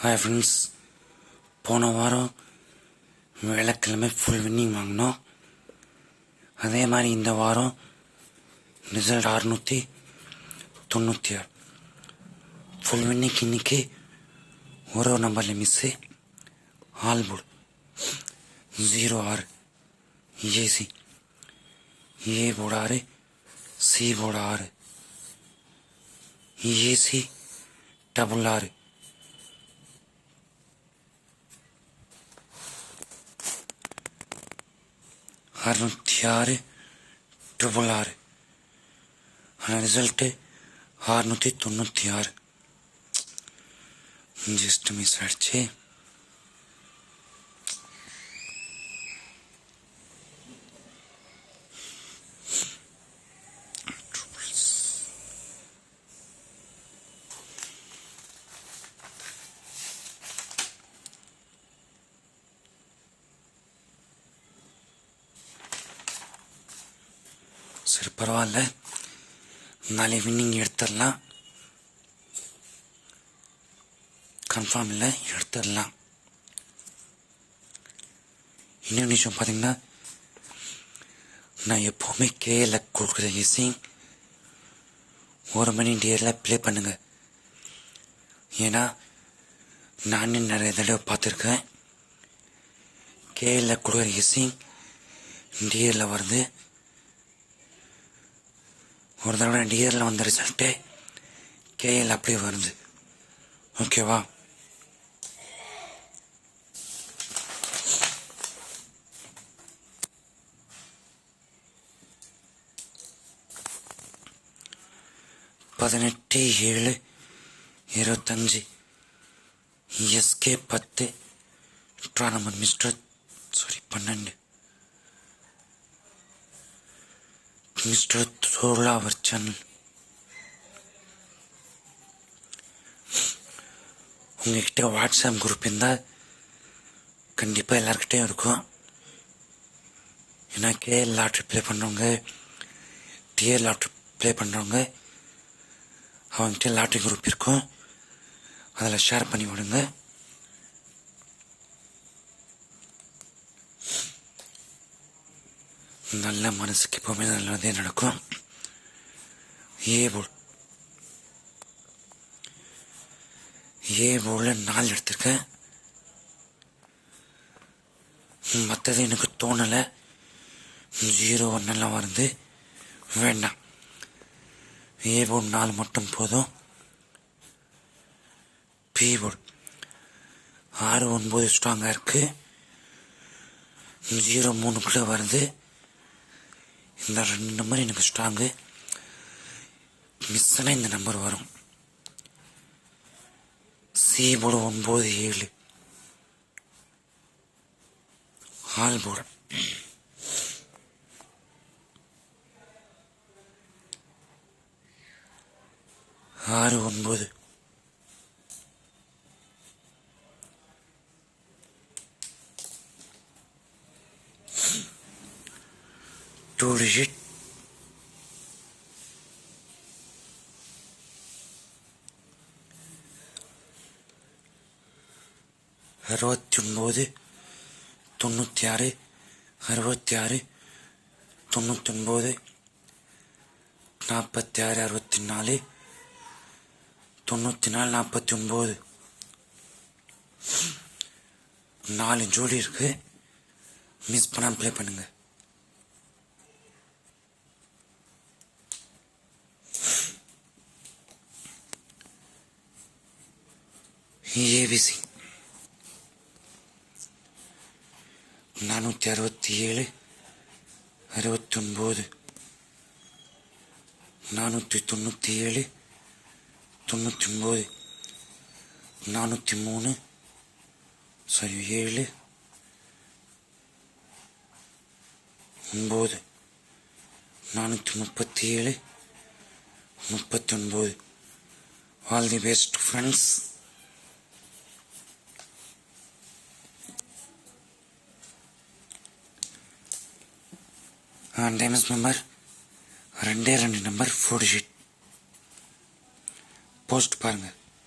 Hi friends போன வாரம் வெள்ளிக்கிழமை ஃபுல் வின்னிங் வாங்கினோம். அதே மாதிரி இந்த வாரம் ரிசல்ட் அறுநூற்றி தொண்ணூற்றி ஆறு. ஃபுல் வின்னிங் இன்னைக்கு ஒரு ஒரு நம்பரில் மிஸ்ஸு ஆல்புட் ஜீரோ ஆறு. ஏசி ஏ போர்டு ஆறு சி போர்டு ஆறு. ஏசி டபுள் ஆறு. அறுநூற்றி ஆறு ட்ரிபிள் ஆறு ஆனால் ரிசல்ட்டு அறுநூற்றி தொண்ணூற்றி ஆறு ஜஸ்ட் மிஸ் ஆயிடுச்சு சரி பரவாயில்ல. நாளை வின்னிங் எடுத்துடலாம். கன்ஃபார்ம் இல்லை எடுத்துடலாம். இன்னொரு விஷயம் பார்த்தீங்கன்னா நான் எப்போவுமே கேஎல்ல கொடுக்குற இசை ஒரு மணி டியரில் ப்ளே பண்ணுங்க. ஏன்னா நானே நிறைய தடவை பார்த்துருக்கேன். கேஎல்ல கொடுக்குற இசை டியரில் வருது. ஒரு தடவை டியரில் வந்த ரிசல்ட்டு கேஎல் அப்படியே வருது. ஓகேவா பதினெட்டு ஏழு இருபத்தஞ்சி எஸ்கே பத்து. டோர்னமெண்ட் மிஸ்டர் சாரி பன்னெண்டு. மிஸ்டர் சோலாவர் சேனல் உங்ககிட்ட வாட்ஸ்அப் குரூப் இருந்தால் கண்டிப்பாக எல்லாருக்கிட்டையும் இருக்கும். ஏன்னா கேஎல் லாட்ரி ப்ளே பண்ணுறவங்க டிஎல் லாட்ரி ப்ளே பண்ணுறவங்க அவங்ககிட்ட லாட்ரி குரூப் இருக்கும். அதில் ஷேர் பண்ணி விடுங்க. நல்ல மனசுக்கு எப்போவுமே நல்லதே நடக்கும். ஏ ஏபோல ஏ நாள் எடுத்திருக்கேன் மற்றது எனக்கு தோணலை. ஜீரோ ஒன்னெல்லாம் வருது வேண்டாம் ஏ போர்டு நாலு மட்டும் போதும். பீபோல். ஆறு ஒன்பது ஸ்ட்ராங்காக இருக்கு. ஜீரோ மூணுக்குள்ளே வருது. இந்த ரெண்டு நம்பர் எனக்கு ஸ்ட்ராங்கு மிஸ் இந்த நம்பர் வரும். சி போர்டு ஒன்பது ஏழு. ஆல் போர்டு ஆறு ஒன்பது டூ டிஜிட் அறுபத்தி ஒன்பது தொண்ணூற்றி ஆறு அறுபத்தி ஆறு தொண்ணூற்றி நாற்பத்தி ஆறு அறுபத்தி நாலு தொண்ணூற்றி நாலு நாற்பத்தி ஒம்பது நாலு ஜோடி இருக்கு. மிஸ் பண்ணாம ப்ளே பண்ணுங்க. ஏவிசி நானூற்றி அறுபத்தி ஏழு அறுபத்தொன்பது நானூற்றி தொண்ணூற்றி ஏழு தொண்ணூற்றி ஒம்பது நானூற்றி மூணு சாரி ஏழு ஒம்பது நானூற்றி முப்பத்தி ஏழு முப்பத்தொன்பது all the best friends times member ரெண்டே ரெண்டு நம்பர் ஃபோர் ஷீட் போஸ்ட் பாருங்கள்